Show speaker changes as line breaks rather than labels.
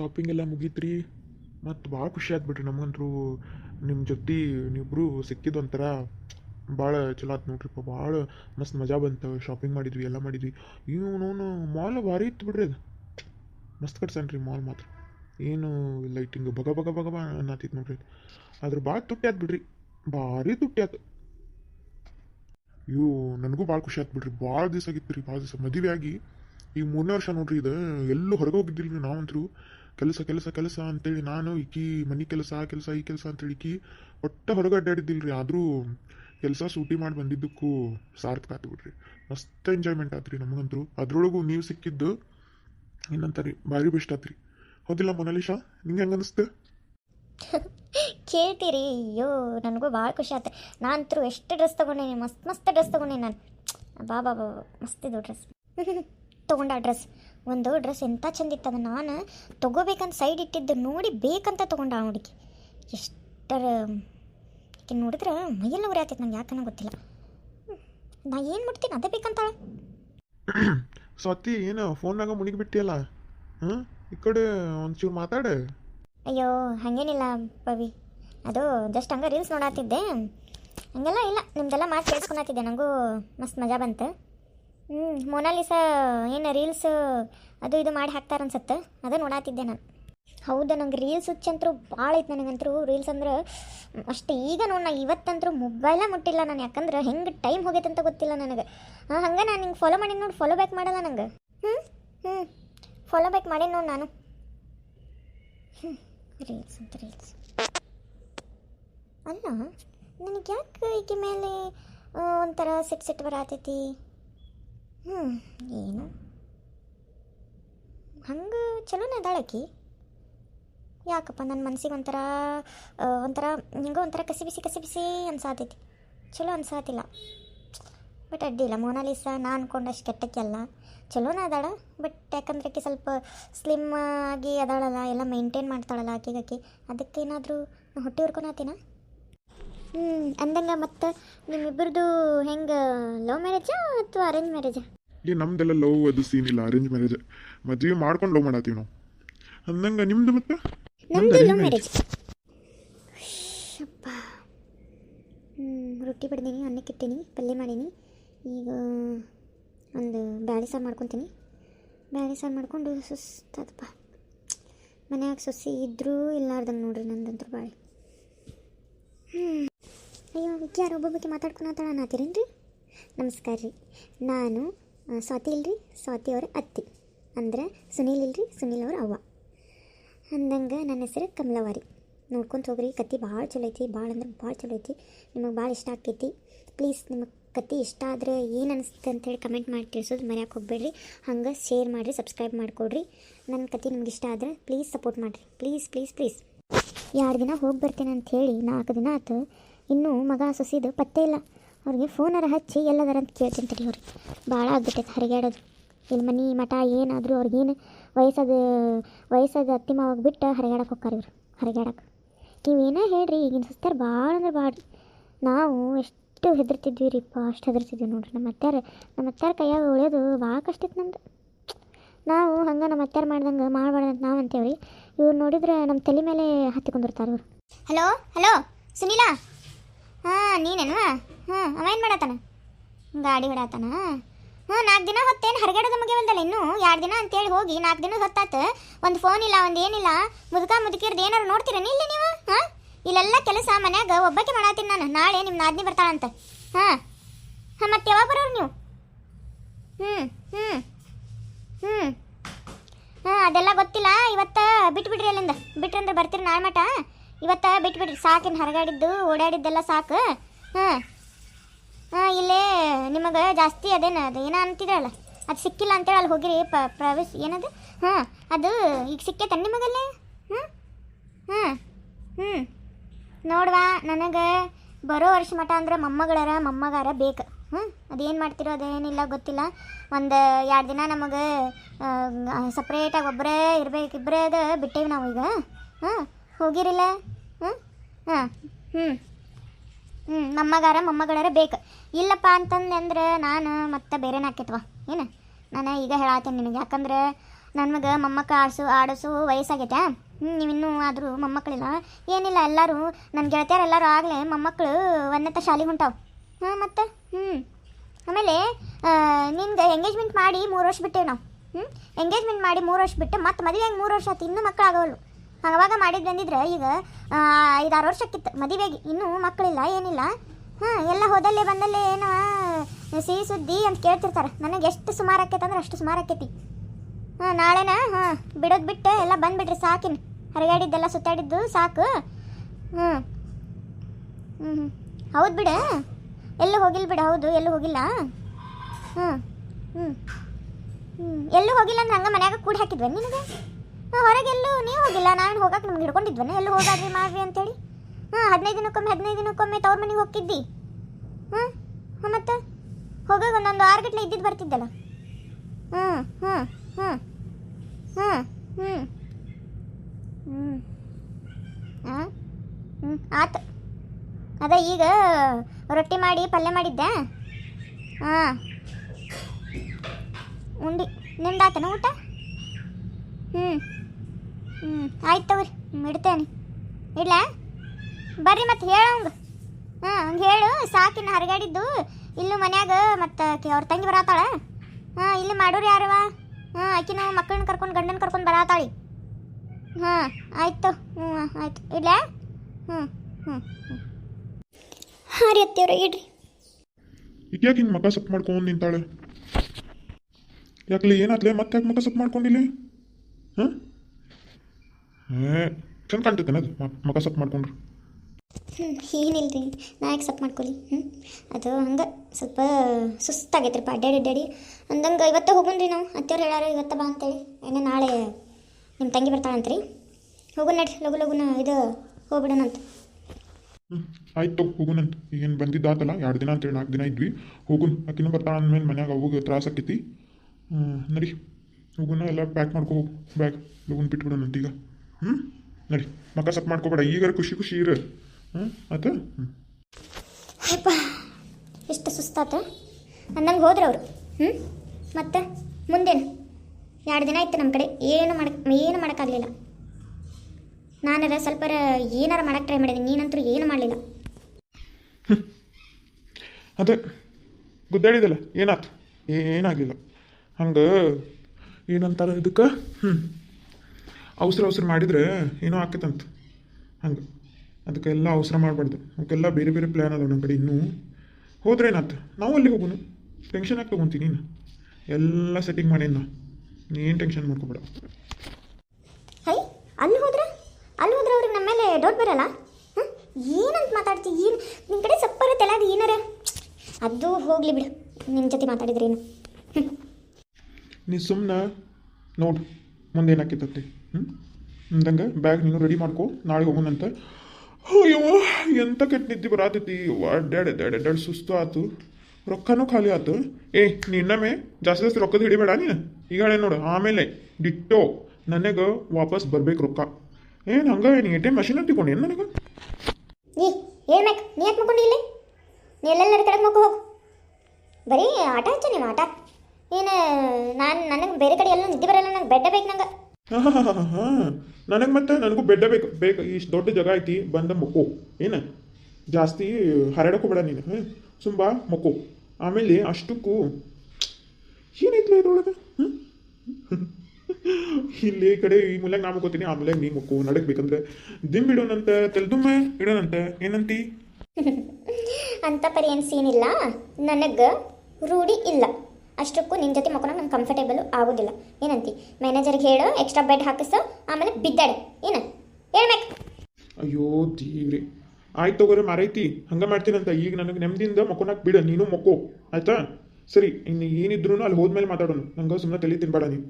Shopping ಎಲ್ಲ ಮುಗೀತ್ರಿ. ಮತ್ತು ಭಾಳ ಖುಷಿ ಆಯ್ತು ನಮಗಂತರೂ. ನಿಮ್ಮ ಜೊತೆ ನೀವಿಬ್ರು ಸಿಕ್ಕಿದ್ದು ಒಂಥರ ಭಾಳ ಚಲೋ ಆಯ್ತು ನೋಡ್ರಿಪ್ಪ. ಭಾಳ ಮಸ್ತ್ ಮಜಾ ಬಂತು. ಶಾಪಿಂಗ್ ಮಾಡಿದ್ವಿ, ಎಲ್ಲ ಮಾಡಿದ್ವಿ. ಇವನು ಮಾಲ್ ಭಾರಿ ಇತ್ತು ಬಿಡ್ರಿ ಅದು. ಮಸ್ತ್ ಕಟ್ಸನ್ರಿ ಮಾಲ್ ಮಾತ್ರ. ಏನು ಲೈಟಿಂಗ್ ಬಗ ಬಗ ಬಗ ಬಗ ಅನ್ನತ್ತಿತ್ತು ನೋಡ್ರಿ ಅದ್ರ ಭಾಳ ತುಟ್ಟಿ ಆಯ್ತು ಬಿಡ್ರಿ. ಭಾರಿ ತುಟ್ಟಿ ಆಯ್ತು ಇವು ನನಗೂ ಭಾಳ ಖುಷಿ ಆಯ್ತು ಬಿಡ್ರಿ. ಭಾಳ ದಿವಸ ಆಗಿತ್ತು ರೀ ಭಾಳ ದಿವಸ ಮದುವೆ ಆಗಿ ಈಗ ಮೂರನೇ ವರ್ಷ ನೋಡ್ರಿ ಇದು. ಎಲ್ಲೂ ಹೊರಗೆ ಹೋಗಿದ್ದಿಲ್ಲ ರೀ ನಾವಂತರೂ. ಕೆಲಸ ಕೆಲಸ ಕೆಲಸ ಅಂತೇಳಿ ನಾನು ಈಕಿ ಮನೆ ಕೆಲಸ ಆ ಕೆಲಸ, ಈ ಕೆಲಸ ಅಂತೇಳಿ ಈಕಿ ಒಟ್ಟ ಹೊರಗೆ ಅಡ್ಡಾಡಿದ್ದಿಲ್ರಿ. ಆದರೂ ಕೆಲಸ ಸೂಟಿ ಮಾಡಿ ಬಂದಿದ್ದಕ್ಕೂ ಸಾರ್ಥಕ ಆತು ಬಿಡ್ರಿ. ಮಸ್ತ್ ಎಂಜಾಯ್ಮೆಂಟ್ ಆತ್ರಿ ನಮಗಂತರೂ ಅದ್ರೊಳಗೂ ನೀವು ಸಿಕ್ಕಿದ್ದು ಏನಂತಾರಿ, ಭಾರಿ ಬೆಸ್ಟ್ ಆತ್ರಿ. ಹೌದಿಲ್ಲ ಮೊನಾಲಿಶಾ? ನಿಂಗೆ ಹೆಂಗೆ ಅನಿಸ್ತು?
ಕೇಳ್ತೀರಿ. ಅಯ್ಯೋ, ನನಗೂ ಭಾಳ ಖುಷಿ ಆಯ್ತು ನಾನಂತರೂ ಎಷ್ಟು ಡ್ರೆಸ್ ತೊಗೊಂಡೇನಿ, ಮಸ್ತ್ ಮಸ್ತ್ ಡ್ರೆಸ್ ತೊಗೊಂಡೇನಿ ನಾನು. ಬಾ ಬಾ ಬಾ ಮಸ್ತ್ ಡ್ರೆಸ್ ತೊಗೊಂಡ ಡ್ರೆಸ್ ಒಂದು ಡ್ರೆಸ್ ಎಂಥ ಚಂದಿತ್ತು ಅದು ನಾನು ತೊಗೋಬೇಕಂತ ಸೈಡ್ ಇಟ್ಟಿದ್ದು ನೋಡಿ ಬೇಕಂತ ತೊಗೊಂಡ ಹುಡುಗಿ. ಎಷ್ಟರ ನೋಡಿದ್ರೆ ಮೈಯೆಲ್ಲ ಉರಿ ಆಗ್ತೈತೆ ನಂಗೆ ಯಾಕನ ಗೊತ್ತಿಲ್ಲ. ನಾ ಏನು ಮಾಡ್ತೀನಿ ಅದೇ ಬೇಕಂತ
ಸತಿ ಏನು ಫೋನ್ನಾಗ ಮುಳುಗಿಬಿಟ್ಟಿಯಲ್ಲ ಹಾಂ? ಈ ಕಡೆ ಒಂಚೂರು ಮಾತಾಡು.
ಅಯ್ಯೋ ಹಾಗೇನಿಲ್ಲ ಪವಿ. ಅದು ಜಸ್ಟ್ ಹಂಗೆ ರೀಲ್ಸ್ ನೋಡಾತಿದ್ದೆ. ಹಂಗೆಲ್ಲ ಇಲ್ಲ ನಿಮ್ದೆಲ್ಲ ಮಾತು ಕೇಳಿಸ್ಕೊಳತಿದ್ದೆ ನನಗೂ ಮಸ್ತ್ ಮಜಾ ಬಂತು. ಹ್ಞೂ ಮೊನಾಲಿಸಾ ಏನು ರೀಲ್ಸ್ ಅದು ಇದು ಮಾಡಿ ಹಾಕ್ತಾರೆ ಅನ್ಸತ್ತೆ. ಅದು ನೋಡಾತಿದ್ದೆ ನಾನು. ಹೌದಾ, ನಂಗೆ ರೀಲ್ಸ್ ಹುಚ್ಚಂತರೂ ಭಾಳ ಐತೆ ನನಗಂತರೂ. ರೀಲ್ಸ್ ಅಂದ್ರೆ ಅಷ್ಟು, ಈಗ ನೋಡಿ ನಾ ಇವತ್ತಂತರೂ ಮೊಬೈಲೇ ಮುಟ್ಟಿಲ್ಲ ನಾನು. ಯಾಕಂದ್ರೆ ಹೆಂಗೆ ಟೈಮ್ ಹೋಗೈತೆ ಅಂತ ಗೊತ್ತಿಲ್ಲ ನನಗೆ. ಹಾಂ ಹಂಗೆ ನಾನು ಹಿಂಗೆ ಫಾಲೋ ಮಾಡಿ ನೋಡಿ ಫಾಲೋ ಬ್ಯಾಕ್ ಮಾಡಲ್ಲ ನಂಗೆ. ಹ್ಞೂ ಹ್ಞೂ ಫಾಲೋ ಬ್ಯಾಕ್ ಮಾಡೀನಿ ನೋಡಿ ನಾನು. ರೀಲ್ಸ್ ಅಂತ ರೀಲ್ಸ್ ಅಲ್ಲ ನನಗೆ ಯಾಕೆ ಈಕೆ ಮೇಲೆ ಒಂಥರ ಸಿಟ್ಟು ಸಿಟ್ಟು ಬರತೈತಿ? ಹ್ಞೂ ಏನು? ಹಂಗೆ ಚಲೋನೇ ಅದಾಳಕಿ ಯಾಕಪ್ಪ ನನ್ನ ಮನ್ಸಿಗೆ ಒಂಥರ ಒಂಥರ ಹಿಂಗೆ ಒಂಥರ ಕಸಿ ಬಿಸಿ ಕಸಿ ಬಿಸಿ ಅನ್ಸಾತೈತಿ. ಚಲೋ ಅನ್ಸಾತಿಲ್ಲ. ಬಟ್ ಅಡ್ಡಿಲ್ಲ ಮೋನಾಲಿಸ ನಾ ಅನ್ಕೊಂಡಷ್ಟು ಕೆಟ್ಟಕ್ಕೆ ಅಲ್ಲ. ಚಲೋನೇ ಅದಾಳ. ಬಟ್ ಯಾಕಂದ್ರೆ ಆಕೆ ಸ್ವಲ್ಪ ಸ್ಲಿಮ್ ಆಗಿ ಅದಾಳಲ್ಲ, ಎಲ್ಲ ಮೇಂಟೈನ್ ಮಾಡ್ತಾಳಲ್ಲ ಆಕೆಗೆ ಆಕೆ. ಅದಕ್ಕೇನಾದರೂ ಹೊಟ್ಟೆ ಹುರ್ಕೊಳತಿನ ಹ್ಞೂ ಅಂದಂಗೆ ಮತ್ತು ನಿಮ್ಮಿಬ್ಬರದು ಹೆಂಗೆ ಲವ್ ಮ್ಯಾರೇಜಾ ಅಥವಾ ಅರೇಂಜ್ ಮ್ಯಾರೇಜಾ
ಇಲ್ಲಿ ನಮ್ದೆಲ್ಲ ಲವ್ ಅದು ಸೀನ್ ಇಲ್ಲ ಅರೇಂಜ್ ಮ್ಯಾರೇಜ್ ಮದುವೆ ಮಾಡ್ಕೊಂಡು ಲವ್ ಮಾಡತ್ತೀವಿ ನಾವು. ಅಂದಂಗೆ ನಿಮ್ದು ಮತ್ತೆ? ನಮ್ದು
ಲವ್. ಮ್ಯಾರೇಜ್ ಅಪ್ಪ. ರೊಟ್ಟಿ ಬಡ್ದೀನಿ ಅನ್ನಕ್ಕೆ ಇಟ್ಟೀನಿ ಪಲ್ಯ ಮಾಡೀನಿ. ಈಗ ಒಂದು ಬ್ಯಾಳೆ ಸಾರು ಮಾಡ್ಕೊತೀನಿ. ಬ್ಯಾಳೆ ಸಾರು ಮಾಡ್ಕೊಂಡು ಸುಸ್ತದಪ್ಪ. ಮನ್ಯಾಗ ಸೊಸಿ ಇದ್ದರೂ ಇಲ್ಲಾರ್ದಂಗೆ ನೋಡ್ರಿ ನಂದಂತ್ರ ಬಾಳೆ. ಹ್ಞೂ ಅಯ್ಯೋ, ಯಾರು ಒಬ್ಬೊಬ್ಬಕ್ಕೆ ಮಾತಾಡ್ಕೊಳತ್ತಾಳ ಅನ್ನತ್ತೀರೇನ್ರಿ? ನಮಸ್ಕಾರ ರೀ. ನಾನು ಸ್ವಾತಿ ಇಲ್ರಿ, ಸ್ವಾತಿ ಅವ್ರ ಅತ್ತಿ. ಅಂದ್ರೆ ಸುನೀಲ್ ಇಲ್ರಿ, ಸುನೀಲ್ ಅವ್ರ ಅವ್ವ. ಅಂದಂಗೆ ನನ್ನ ಹೆಸರು ಕಮಲವಾರಿ. ನೋಡ್ಕೊಂತ ಹೋಗ್ರಿ, ಕತ್ತಿ ಭಾಳ ಚಲೋ ಐತಿ, ಭಾಳ ಅಂದ್ರೆ ಭಾಳ ಚಲೋ ಐತಿ, ನಿಮಗೆ ಭಾಳ ಇಷ್ಟ ಆಕೈತಿ ಪ್ಲೀಸ್ ನಿಮಗೆ ಕತ್ತಿ ಇಷ್ಟ ಆದರೆ ಏನು ಅನಿಸುತ್ತೆ ಅಂತೇಳಿ ಕಮೆಂಟ್ ಮಾಡಿ ತಿಳಿಸೋದು ಮರ್ಯಾಕೆ ಹೋಗ್ಬೇಡ್ರಿ. ಹಂಗೆ ಶೇರ್ ಮಾಡಿರಿ ಸಬ್ಸ್ಕ್ರೈಬ್ ಮಾಡಿಕೊಡ್ರಿ. ನನ್ನ ಕತ್ತಿ ನಿಮ್ಗೆ ಇಷ್ಟ ಆದರೆ ಪ್ಲೀಸ್ ಸಪೋರ್ಟ್ ಮಾಡಿರಿ. ಪ್ಲೀಸ್ ಪ್ಲೀಸ್ ಪ್ಲೀಸ್ ಎರಡು ದಿನ ಹೋಗಿ ಬರ್ತೇನೆ ಅಂತ ಹೇಳಿ ನಾಲ್ಕು ದಿನ ಆಯ್ತು ಇನ್ನೂ ಮಗ ಸೊಸಿದು ಪತ್ತೆ ಇಲ್ಲ. ಅವ್ರಿಗೆ ಫೋನರ ಹಚ್ಚಿ ಎಲ್ಲದರ ಅಂತ ಕೇಳ್ತೀನಿ ತಡಿ ಅವ್ರಿಗೆ. ಭಾಳ ಆಗ್ಬಿಟ್ಟೈತೆ ಹರಿಗಾಡೋದು. ಇಲ್ಲಿ ಮನೆ ಮಠ ಏನಾದರೂ ಅವ್ರಿಗೇನು ವಯಸ್ಸಾದ ವಯಸ್ಸಾದ ಅತ್ತಿ ಮಾವಾಗ ಬಿಟ್ಟು ಹರಿಗಾಡಕ್ಕೆ ಹೋಗ್ತಾರೆ ಇವ್ರು. ಹರಿಗಾಡಕ್ಕೆ ನೀವೇನೇ ಹೇಳ್ರಿ, ಈಗಿನ ಸುಸ್ತಾರ ಭಾಳ ಅಂದ್ರೆ ಭಾಳ ನಾವು ಎಷ್ಟು ಹೆದರ್ತಿದ್ವಿ ರೀಪ್ಪ ಅಷ್ಟು ಹೆದರ್ತಿದ್ವಿ ನೋಡ್ರಿ. ನಮ್ಮ ಅತ್ತಾರ ನಮ್ಮ ಅತ್ತಾರ ಕೈಯಾಗ ಉಳಿಯೋದು ಭಾಳ ಕಷ್ಟ ಇತ್ತು ನಮ್ದು. ನಾವು ಹಂಗೆ ನಮ್ಮ ಅತ್ತಾರ ಮಾಡ್ದಂಗೆ ಮಾಡಬಾರ್ದಂತ ನಾವು ಅಂತೇವ್ರಿ. ಇವ್ರು ನೋಡಿದ್ರೆ ನಮ್ಮ ತಲೆ ಮೇಲೆ ಹತ್ತಿಕೊಂಡಿರ್ತಾರೆ ಇವರು. Hello hello Sunila? ಹಾಂ ನೀನೇನು? ಹಾಂ ಅವ ಏನು ಮಾಡತ್ತಾನ? ಗಾಡಿ ಹೊಡಾತಾನ ಹ್ಞೂ ನಾಲ್ಕು ದಿನ ಹೊತ್ತೇನು ಹೊರಗಡೆ ಮುಗಿವಲ್ದಲ್ಲ ಇನ್ನು? ಎರಡು ದಿನ ಅಂತೇಳಿ ಹೋಗಿ ನಾಲ್ಕು ದಿನ ಹೊತ್ತಾತ. ಒಂದು ಫೋನ್ ಇಲ್ಲ, ಒಂದು ಏನಿಲ್ಲ. ಮುದುಕ ಮುದುಕಿರ್ದು ಏನಾರು ನೋಡ್ತೀರೇನು ಇಲ್ಲಿ ನೀವು? ಹಾಂ? ಇಲ್ಲೆಲ್ಲ ಕೆಲಸ ಮನ್ಯಾಗ ಒಬ್ಬಕ್ಕೆ ಮಾಡತ್ತೀನಿ ನಾನು. ನಾಳೆ ನಿಮ್ಮ ನಾದಿನಿ ಬರ್ತಾಳಂತ. ಹಾಂ? ಹಾಂ, ಮತ್ತೆ ಯಾವಾಗ ಬರೋರು ನೀವು? ಹ್ಞೂ ಹ್ಞೂ ಹ್ಞೂ. ಹಾಂ, ಅದೆಲ್ಲ ಗೊತ್ತಿಲ್ಲ. ಇವತ್ತು ಬಿಟ್ಬಿಡ್ರಿ ಅಲ್ಲಿಂದ. ಬಿಟ್ರಂದ್ರೆ ಬರ್ತೀರಿ ನಾಳೆ ಮಟ ಇವತ್ತು ಬಿಟ್ಬಿಡ್ರಿ, ಸಾಕಿನ ಹರಗಾಡಿದ್ದು, ಓಡಾಡಿದ್ದೆಲ್ಲ ಸಾಕು. ಹಾಂ. ಹಾಂ, ಇಲ್ಲೇ ನಿಮಗೆ ಜಾಸ್ತಿ ಅದೇನು ಅದು ಏನೋ ಅಂತಿದ್ರಲ್ಲ, ಅದು ಸಿಕ್ಕಿಲ್ಲ ಅಂತೇಳಿ ಅಲ್ಲಿ ಹೋಗಿರಿ, ಪ, ಪ್ರವೇಶ ಏನದು? ಹಾಂ, ಅದು ಈಗ ಸಿಕ್ಕೈತೆ ನಿಮಗಲ್ಲೇ? ಹ್ಞೂ ಹಾಂ. ಹ್ಞೂ ನೋಡ್ವಾ, ನನಗೆ ಬರೋ ವರ್ಷ ಮಠ ಅಂದ್ರೆ ಮೊಮ್ಮಗಳರ ಮೊಮ್ಮಗಾರ ಬೇಕು. ಹ್ಞೂ ಅದೇನು ಮಾಡ್ತಿರೋ ಅದೇನಿಲ್ಲ ಗೊತ್ತಿಲ್ಲ. ಒಂದು ಎರಡು ದಿನ ನಮಗೆ ಸಪ್ರೇಟಾಗಿ ಒಬ್ಬರೇ ಇರ್ಬೇಕಿಬ್ಬರೇ ಅದ ಬಿಟ್ಟೇವಿ ನಾವು ಈಗ ಹಾಂ. ಹೋಗಿರಿಲ್ಲ ಹ್ಞೂ ಹಾಂ. ಹ್ಞೂ ಹ್ಞೂ ಮೊಮ್ಮಗಾರ ಮೊಮ್ಮಗಳಾರ ಬೇಕು. ಇಲ್ಲಪ್ಪ ಅಂತಂದ್ರೆ ಅಂದ್ರೆ ನಾನು ಮತ್ತೆ ಬೇರೆ ಹಾಕಿತ್ವ ಏನು? ನಾನು ಈಗ ಹೇಳತ್ತೀನಿ ನಿನಗೆ. ಯಾಕಂದ್ರೆ ನನ್ಮಗೆ ಮೊಮ್ಮಕ್ಕ ಆಡಿಸು ಆಡಿಸು ವಯಸ್ಸಾಗೈತೆ ಹ್ಞೂ ನೀವಿನ್ನೂ ಆದರೂ ಮೊಮ್ಮಕ್ಕಳಿಲ್ಲ? ಏನಿಲ್ಲ ಎಲ್ಲರೂ ನನ್ನ ಗೆಳತಿಯರು ಎಲ್ಲರೂ ಆಗಲೇ ಮೊಮ್ಮಕ್ಕಳು ಒಂದತ್ತ ಶಾಲೆಗೆ ಹೊಂಟಾವು. ಹಾಂ ಮತ್ತೆ? ಹ್ಞೂ ಆಮೇಲೆ ನಿನ್ಗೆ ಎಂಗೇಜ್ಮೆಂಟ್ ಮಾಡಿ ಮೂರು ವರ್ಷ ಬಿಟ್ಟೇವೆ ನಾವು. ಹ್ಞೂ ಎಂಗೇಜ್ಮೆಂಟ್ ಮಾಡಿ ಮೂರು ವರ್ಷ ಬಿಟ್ಟು ಮತ್ತೆ ಮದುವೆಯಾಗಿ ಮೂರು ವರ್ಷ ಆಯ್ತು ಇನ್ನೂ ಮಕ್ಕಳು ಆಗೋಲ್ಲ ಅವಾಗ ಮಾಡಿದ್ ಬಂದಿದ್ರೆ ಈಗ ಐದಾರು ವರ್ಷಕ್ಕಿತ್ತು, ಮದುವೆಗೆ. ಇನ್ನೂ ಮಕ್ಕಳಿಲ್ಲ, ಏನಿಲ್ಲ. ಹಾಂ, ಎಲ್ಲ ಹೋದಲ್ಲೇ ಬಂದಲ್ಲೇ ಏನೋ ಸಿಹಿ ಸುದ್ದಿ ಅಂತ ಕೇಳ್ತಿರ್ತಾರೆ. ನನಗೆ ಎಷ್ಟು ಸುಮಾರು ಆಕೈತೆ ಅಂದ್ರೆ ಅಷ್ಟು ಸುಮಾರು ಆಕೈತಿ. ಹಾಂ, ನಾಳೆನ? ಹಾಂ, ಬಿಡೋದು ಬಿಟ್ಟು ಎಲ್ಲ ಬಂದ್ಬಿಡ್ರಿ, ಸಾಕಿನ. ಹರಿಗಾಡಿದ್ದೆಲ್ಲ ಸುತ್ತಾಡಿದ್ದು ಸಾಕು. ಹ್ಞೂ ಹ್ಞೂ ಹ್ಞೂ ಹೌದು ಬಿಡ. ಎಲ್ಲೂ ಹೋಗಿಲ್ಲ ಬಿಡ, ಹೌದು, ಎಲ್ಲೂ ಹೋಗಿಲ್ಲ. ಹ್ಞೂ ಹ್ಞೂ ಹ್ಞೂ ಎಲ್ಲೂ ಹೋಗಿಲ್ಲ ಅಂದ್ರೆ ಹಂಗೆ ಮನ್ಯಾಗ ಕೂಡಿ ಹಾಕಿದ್ವಿ ನಿನಗೆ? ಹೊರಗೆಲ್ಲೂ ನೀವು ಹೋಗಿಲ್ಲ. ನಾನು ಹೋಗಕ್ಕೆ ನಿಮ್ಗೆ ಹಿಡ್ಕೊಂಡಿದ್ವನ ಎಲ್ಲೂ ಹೋಗಾದ್ರಿ ಮಾಡ್ರಿ ಅಂತೇಳಿ. ಹಾಂ, ಹದಿನೈದು ದಿನಕ್ಕೊಮ್ಮೆ ಹದಿನೈದು ದಿನಕ್ಕೊಮ್ಮೆ ತವ್ರ ಮನೆಗೆ ಹೋಗಿದ್ದಿ ಹಾಂ ಹಾಂ, ಮತ್ತೆ? ಹೋಗಾಗ ಒಂದೊಂದು ಆರು ಗಂಟೆ ಇದ್ದಿದ್ದು ಬರ್ತಿದ್ದಲ್ಲ. ಹ್ಞೂ ಹ್ಞೂ ಹ್ಞೂ ಹ್ಞೂ ಹ್ಞೂ ಹ್ಞೂ ಹಾಂ ಹ್ಞೂ ಆತು. ಅದ ಈಗ ರೊಟ್ಟಿ ಮಾಡಿ, ಪಲ್ಯ ಮಾಡಿದ್ದೆ. ಹಾಂ. ಉಂಡಿ. ನಿಮ್ದಾತನ ಊಟ? ಹ್ಞೂ ಹ್ಞೂ ಆಯ್ತು ತಗೋರಿ ಇಡ್ತೇನೆ. ಇಲ್ಲ ಬರ್ರಿ ಮತ್ತೆ ಹಂಗೆ. ಹಾಂ ಹಂಗೆ ಹೇಳು, ಸಾಕಿನ ಹರಗಾಡಿದ್ದು, ಇಲ್ಲೂ ಮನ್ಯಾಗ ಮತ್ತೆ ಅವ್ರ ತಂಗಿ ಬರತ್ತಾಳ ಹಾಂ ಇಲ್ಲಿ ಮಾಡೋರು ಯಾರವ? ಹಾಂ ಆಕಿನೂ ಮಕ್ಕಳನ್ನ ಕರ್ಕೊಂಡು, ಗಂಡನ ಕರ್ಕೊಂಡು ಬರತ್ತಾಳಿ ಹಾಂ ಆಯ್ತು ಹ್ಞೂ ಆಯ್ತು. ಇಲ್ಲ ಹ್ಞೂ ಹ್ಞೂ ಹ್ಞೂ ಹಾಂ ರೀ ಅತ್ತಿಯವ್ರ, ಇಡ್ರಿ.
ಈಗ ಯಾಕೆ ಹಿಂಗೆ ಮಕ ಸಪ್ ಮಾಡ್ಕೊಂಡು ನಿಂತಾಳೆ? ಯಾಕಲೆ ಏನಾತ್ಲೆ ಮತ್ತೆ ಯಾಕೆ ಮಕ ಸಪ್ ಮಾಡ್ಕೊಂಡಿಲ್ಲ ಹಾಂ ಏ ಚಂದ ಕಾಣ್ತೈತೆ ಅದು? ಮಕ ಸಪ್ ಮಾಡ್ಕೊಂಡ್ರು.
ಹ್ಞೂ ಏನಿಲ್ರಿ. ನಾ ಆಕ್ಸೆಪ್ಟ್ ಮಾಡ್ಕೊಲಿ? ಹ್ಞೂ ಅದು ಹಂಗೆ ಸ್ವಲ್ಪ ಸುಸ್ತಾಗೈತೆ ರೀ ಅಡ್ಡಾಡಿ ಅಡ್ಡಾಡಿ ಅಂದಂಗೆ ಇವತ್ತೇ ಹೋಗೋಣ್ರಿ ನಾವು. ಅತ್ತೆಯವ್ರು ಹೇಳಾರ ಇವತ್ತು ಬಾ ಅಂತೇಳಿ. ಏನೇ ನಾಳೆ ನಿಮ್ಮ ತಂಗಿ ಬರ್ತಾಳಂತ್ರಿ. ಹೋಗೋಣ ನಡ್ರಿ. ಲಗು ಲಗುನ ಇದು ಹೋಗ್ಬಿಡೋಣಂತ
ಹ್ಞೂ ಆಯ್ತು. ಹೋಗುನಂತ ಏನು ಬಂದಿದ್ದಾತಲ್ಲ ಎರಡು ದಿನ ಅಂತೇಳಿ ನಾಲ್ಕು ದಿನ ಇದ್ವಿ. ಹೋಗುನ್. ಆಕಿನೂ ಬರ್ತಾಳ ಅಂದಮೇಲೆ ಮನ್ಯಾಗ ಅವಾಗ ತ್ರಾಸ ಆಕೈತಿ. ನಡಿ. ಹೋಗುನ ಎಲ್ಲ ಪ್ಯಾಕ್ ಮಾಡ್ಕೊ ಹೋಗು. ಬ್ಯಾಗ್ ಲಗುನ್ ಬಿಟ್ಬಿಡೋಣಂತ ಈಗ. ಹ್ಞೂ ನೋಡಿ ಮಕ ಸಪ್ ಮಾಡ್ಕೋಬೇಡ ಈಗಾರ ಖುಷಿ ಖುಷಿ ಇರು. ಹ್ಞೂ ಆಯ್ತು ಹ್ಞೂ
ಅಯ್ಯಪ್ಪ ಎಷ್ಟು ಸುಸ್ತಾತ. ಅಂದಂಗೆ ಹೋದ್ರು ಅವರು. ಹ್ಞೂ ಮತ್ತೆ ಮುಂದೇನು? ಎರಡು ದಿನ ಆಯ್ತು ನಮ್ಮ ಕಡೆ. ಏನು ಮಾಡಕ್ ಏನು ಮಾಡೋಕ್ಕಾಗಲಿಲ್ಲ. ನಾನಾರ ಸ್ವಲ್ಪ ಏನಾರ ಮಾಡಕ್ಕೆ ಟ್ರೈ ಮಾಡಿದೆ ನೀನಂತರೂ ಏನು ಮಾಡಲಿಲ್ಲ.
ಅದೇ ಗುದ್ದಾಡಿದಲ್ಲ ಏನಾತು? ಏನಾಗಲಿಲ್ಲ. ಹಂಗೆ ಏನಂತಾರೆ ಇದಕ್ಕೆ? ಹ್ಞೂ ಅವಸರ ಅವಸರ ಮಾಡಿದ್ರೆ ಏನೋ ಆಕೈತಂತ ಹಂಗೆ. ಅದಕ್ಕೆಲ್ಲ ಅವಸರ ಮಾಡಬಾರ್ದು. ಅವಕ್ಕೆಲ್ಲ ಬೇರೆ ಬೇರೆ ಪ್ಲ್ಯಾನ್ ಅದಾವೆ ನಮ್ಮ ಕಡೆ ಇನ್ನೂ. ಹೋದ್ರೆ ಏನಾಯ್ತು ನಾವು ಅಲ್ಲಿ ಹೋಗೋನು. ಟೆನ್ಷನ್ ಆಗಿ ತೊಗೊಂತೀನಿ ನೀನು? ಎಲ್ಲ ಸೆಟ್ಟಿಂಗ್ ಮಾಡಿನ ನಾ ನೀನು ಟೆನ್ಷನ್ ಮಾಡ್ಕೊಬೇಡ.
ಹೈ ಅಲ್ಲಿ ಹೋದ್ರೆ? ಅಲ್ಲಿ ಹೋದ್ರೆ ಅವ್ರಿಗೆ ನಮ್ಮ ಮೇಲೆ ಡೌಟ್ ಬರಲ್ಲ? ಏನಂತ ಮಾತಾಡ್ತಿ? ಏನು? ನಿಮ್ಮ ಕಡೆ ಸಪ್ಪರ ತಲೆದು ಏನಾರ? ಅದು ಹೋಗಲಿ ಬಿಡು. ನಿಮ್ಮ ಜೊತೆ ಮಾತಾಡಿದ್ರೆ ಏನು?
ನೀ ಸುಮ್ಮನೆ ನೋಡು. ಮುಂದೆ ಏನಾಕೈತತಿ ಹ್ಞೂ ಅಂದಂಗೆ ಬ್ಯಾಗ್ ನೀನು ರೆಡಿ ಮಾಡ್ಕೊ, ನಾಳೆ ಹೋಗೋಣಂತ ಅಯ್ಯೋ ಎಂಥ ಕೆಟ್ಟ ನಿದ್ದೆ ಬರಾತೈತಿ. ಅಡ್ಡಾಡ್ ಅಡ್ಡಾಡ್ ಸುಸ್ತು ಆತು. ರೊಕ್ಕನೂ ಖಾಲಿ ಆತು. ಏ ನಿನ್ನಮೇ ಜಾಸ್ತಿ ಜಾಸ್ತಿ ರೊಕ್ಕದ ಹಿಡಿಬೇಡ ನೀನು. ಈಗ ಹೇಳಿ ನೋಡು, ಆಮೇಲೆ ಡಿಟ್ಟೋ ನನಗೆ ವಾಪಸ್ ಬರ್ಬೇಕು ರೊಕ್ಕ. ಏನು ಹಂಗೆ ನೀ ಎ ಟಿ ಎಂ ಮಷಿನ್ ತಿಳ್ಕೊಂಡು ಏನು ನನಗೆ?
ನೀ ಹೇಳ್ಬೇಕು ನೀ ಯಾಕೆ ಮಕ್ಕೊಂಡು ಇಲ್ಲಿ? ನೀ ಹೋಗು. ಬರೀ ಆಟ ಹಚ್ಚ ನೀವು ಆಟ. ಏನು, ನಾನು, ನನಗೆ ಬೇರೆ ಕಡೆ ಎಲ್ಲ ನಿದ್ದೆ ಬರಲ್ಲ, ನಂಗೆ ಬೆಡ್ಡ ಬೇಕು ನಂಗೆ.
ಹಾಂ ಹಾಂ ನನಗೆ ಮತ್ತೆ ನನಗೂ ಬೆಡ್ಡ ಬೇಕು ಬೇಕು ಇಷ್ಟು ದೊಡ್ಡ ಜಾಗ ಐತಿ, ಬಂದ ಮಕ್ಕೋ. ಏನು? ಜಾಸ್ತಿ ಹರಡಕ್ಕೂ ಬೇಡ ನೀನು. ಹ್ಞೂ ಸುಂಬ, ಮಕ್ಕೋ. ಆಮೇಲೆ ಅಷ್ಟಕ್ಕೂ ಏನೈತ್ಲ ಇದ್ರೊಳಗೆ? ಹ್ಞೂ ಇಲ್ಲಿ ಈ ಕಡೆ ಈ ಮೂಲಕ ನಾ ಮುಕ್ಕೋತೀನಿ ಆಮೇಲೆ ನೀ ಮುಕ್ಕು. ನಡಕ್ ಬೇಕಂದ್ರೆ ದಿಮ್ ಇಡೋಣಂತೆ ತೆಲ್ದುಮ್ಮೆ ಇಡೋಣಂತ. ಏನಂತಿ?
ಅಂತ ಪರಿ ಇಲ್ಲ. ನನಗೆ ರೂಢಿ ಇಲ್ಲ. ಅಷ್ಟಕ್ಕೂ ನಿನ್ನ ಜೊತೆ ಮಕ್ಕಳು ನಂಗೆ ಕಂಫರ್ಟೇಬಲ್ ಆಗೋದಿಲ್ಲ. ಏನಂತಿ? ಮ್ಯಾನೇಜರ್ಗೆ ಹೇಳು ಎಕ್ಸ್ಟ್ರಾ ಬೆಡ್ ಹಾಕಿಸು ಆಮೇಲೆ ಬಿದ್ದಾಡೆ ಏನು? ಹೇಳ್ಬೇಕು
ಅಯ್ಯೋ ತೀವ್ರಿ ಆಯ್ತು ತಗೋರಿ ಮರೈತಿ, ಹಂಗೆ ಮಾಡ್ತೀನಂತ. ಈಗ ನನಗೆ ನೆಮ್ಮದಿಯಿಂದ ಮಕ್ಕೊನಕ್ ಬಿಡ, ನೀನು ಮಕ್ಕೋ. ಆಯ್ತಾ? ಸರಿ, ಇನ್ನು ಏನಿದ್ರು ಅಲ್ಲಿ ಹೋದ್ಮೇಲೆ ಮಾತಾಡೋಣ. ನಂಗೆ ಸುಮ್ಮನೆ ತಲೆ ತಿನ್ಬೇಡ ನೀವು